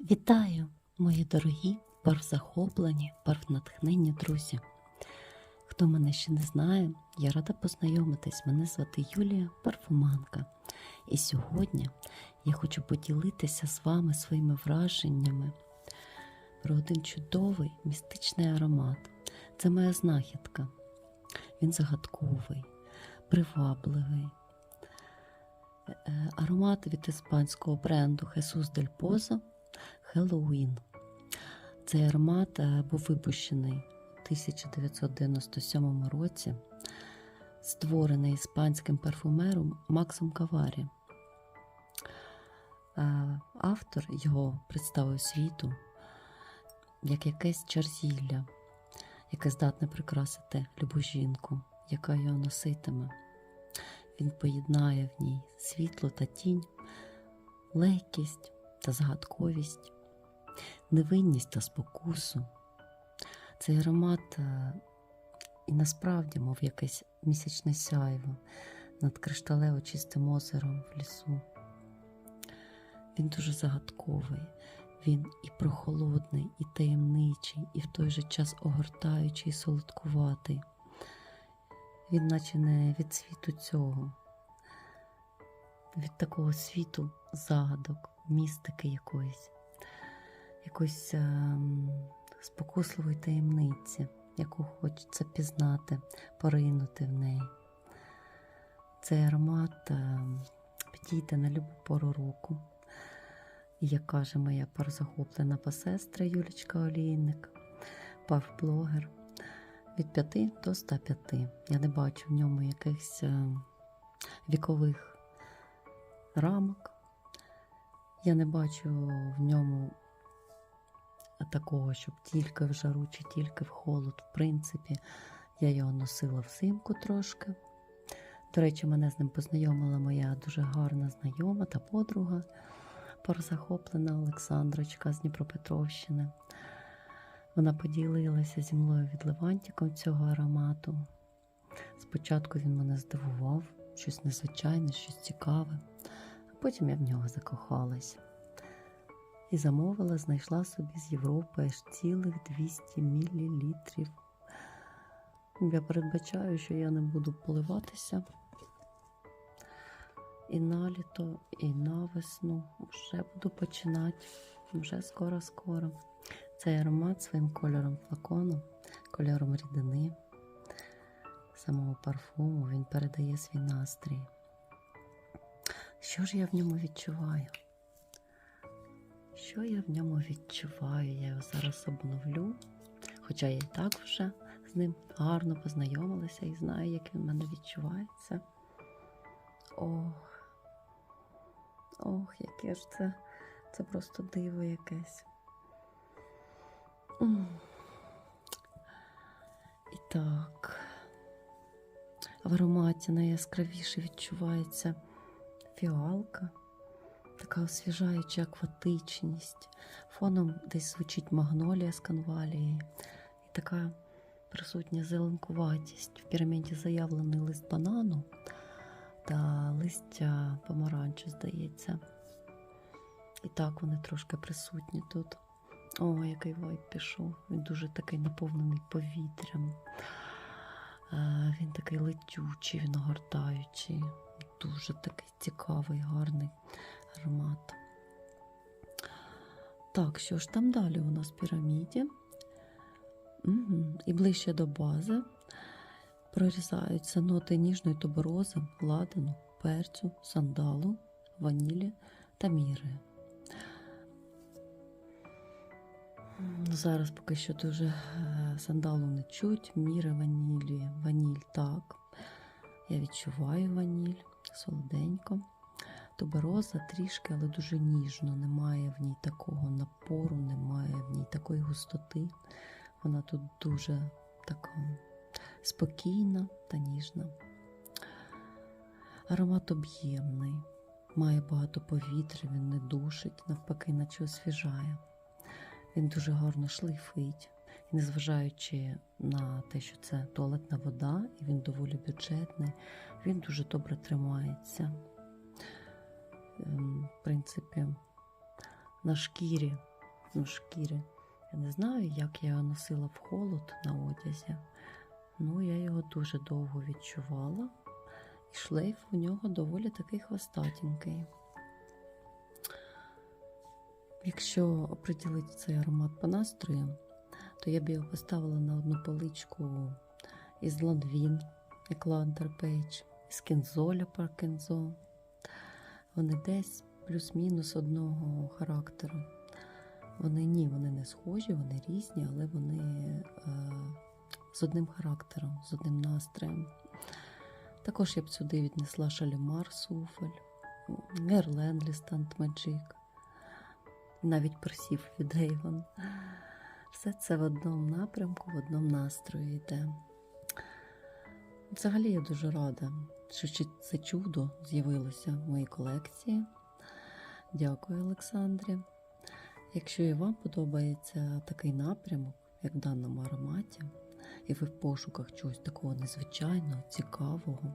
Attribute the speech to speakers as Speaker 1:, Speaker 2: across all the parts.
Speaker 1: Вітаю, мої дорогі, парфзахоплені, парфнатхненні друзі. Хто мене ще не знає, я рада познайомитись. Мене звати Юлія Парфуманка. І сьогодні я хочу поділитися з вами своїми враженнями про один чудовий містичний аромат. Це моя знахідка. Він загадковий, привабливий. Е, Аромат від іспанського бренду Jesus del Pozo Хеллоуін. Цей аромат е, був випущений у 1997 році, створений іспанським парфумером Максом Каварі. Е, Автор його представив світу як якесь чарзілля, яке здатне прикрасити любу жінку, яка його носитиме. Він поєднає в ній світло та тінь, легкість та загадковість, невинність та спокусу. Цей аромат е, і насправді, мов якесь місячне сяйво над кришталево чистим озером в лісу. Він дуже загадковий, він і прохолодний, і таємничий, і в той же час огортаючий і солодкуватий. Він наче не від світу цього, від такого світу загадок, містики якоїсь, якоїсь ем, спокусливої таємниці, яку хочеться пізнати, поринути в неї. Цей аромат ем, підійде на любу пору року. Як каже моя парзахоплена посестра Юлічка Олійник, парфблогер, від 5 до 105. Я не бачу в ньому якихось е, вікових рамок. Я не бачу в ньому такого, щоб тільки в жару чи тільки в холод. В принципі, я його носила взимку трошки. До речі, мене з ним познайомила моя дуже гарна знайома та подруга, порозахоплена Олександрочка з Дніпропетровщини. Вона поділилася зі мною відливантиком цього аромату. Спочатку він мене здивував, щось незвичайне, щось цікаве, а потім я в нього закохалась. І замовила, знайшла собі з Європи аж цілих 200 мл. Я передбачаю, що я не буду поливатися. І на літо, і на весну вже буду починати, вже скоро-скоро. Цей аромат своїм кольором флакону, кольором рідини, самого парфуму, він передає свій настрій. Що ж я в ньому відчуваю? Що я в ньому відчуваю? Я його зараз обновлю, хоча я і так вже з ним гарно познайомилася і знаю, як він в мене відчувається. Ох, ох, яке ж це, це просто диво якесь. І так, в ароматі найяскравіше відчувається фіалка, така освіжаюча акватичність. Фоном десь звучить магнолія з канвалії, і така присутня зеленкуватість. В піраміді заявлений лист банану та листя помаранчу, здається. І так вони трошки присутні тут. О, який вайб пішов. Він дуже такий наповнений повітрям. Е, Він такий летючий, він огортаючий. Дуже такий цікавий, гарний аромат. Так, що ж там далі у нас в піраміді? Угу. І ближче до бази прорізаються ноти ніжної туберози, ладану, перцю, сандалу, ванілі та міри. Зараз поки що дуже е, сандалу не чуть, міри ванілі, ваніль так. Я відчуваю ваніль солоденько. Тубероза трішки, але дуже ніжно. Немає в ній такого напору, немає в ній такої густоти. Вона тут дуже така спокійна та ніжна. Аромат об'ємний, має багато повітря, він не душить, навпаки, наче освіжає. Він дуже гарно шлейфить, і незважаючи на те, що це туалетна вода, і він доволі бюджетний, він дуже добре тримається. Ем, В принципі, на шкірі ну, шкіри. Я не знаю, як я його носила в холод на одязі. Ну, я його дуже довго відчувала. І шлейф у нього доволі такий хвостатенький. Якщо оприділити цей аромат по настрою, то я б його поставила на одну поличку із Ландвін, Еклантер Пейдж, із Кензоля Паркензо. Вони десь плюс-мінус одного характеру. Вони ні, вони не схожі, вони різні, але вони е, з одним характером, з одним настроєм. Також я б сюди віднесла Шалімар Суфель, Герлен Лістант Меджик, навіть персів від Avon. Все це в одному напрямку, в одному настрої йде. Взагалі я дуже рада, що це чудо з'явилося в моїй колекції. Дякую, Олександрі. Якщо і вам подобається такий напрямок, як в даному ароматі, і ви в пошуках чогось такого незвичайного, цікавого,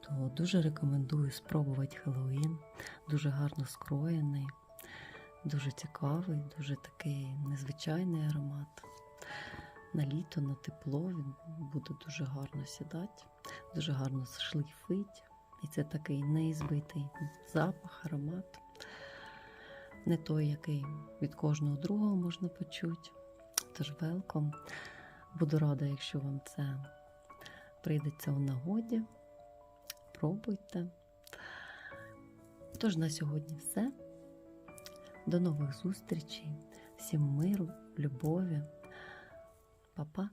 Speaker 1: то дуже рекомендую спробувати Хеллоуін. Дуже гарно скроєний, дуже цікавий, дуже такий незвичайний аромат. На літо, на тепло він буде дуже гарно сідати, дуже гарно шлейфить. І це такий неізбитий запах, аромат. Не той, який від кожного другого можна почути. Тож велком. Буду рада, якщо вам це прийдеться у нагоді. Пробуйте. Тож на сьогодні все. До нових зустрічей. Всім миру, любові. Па-па.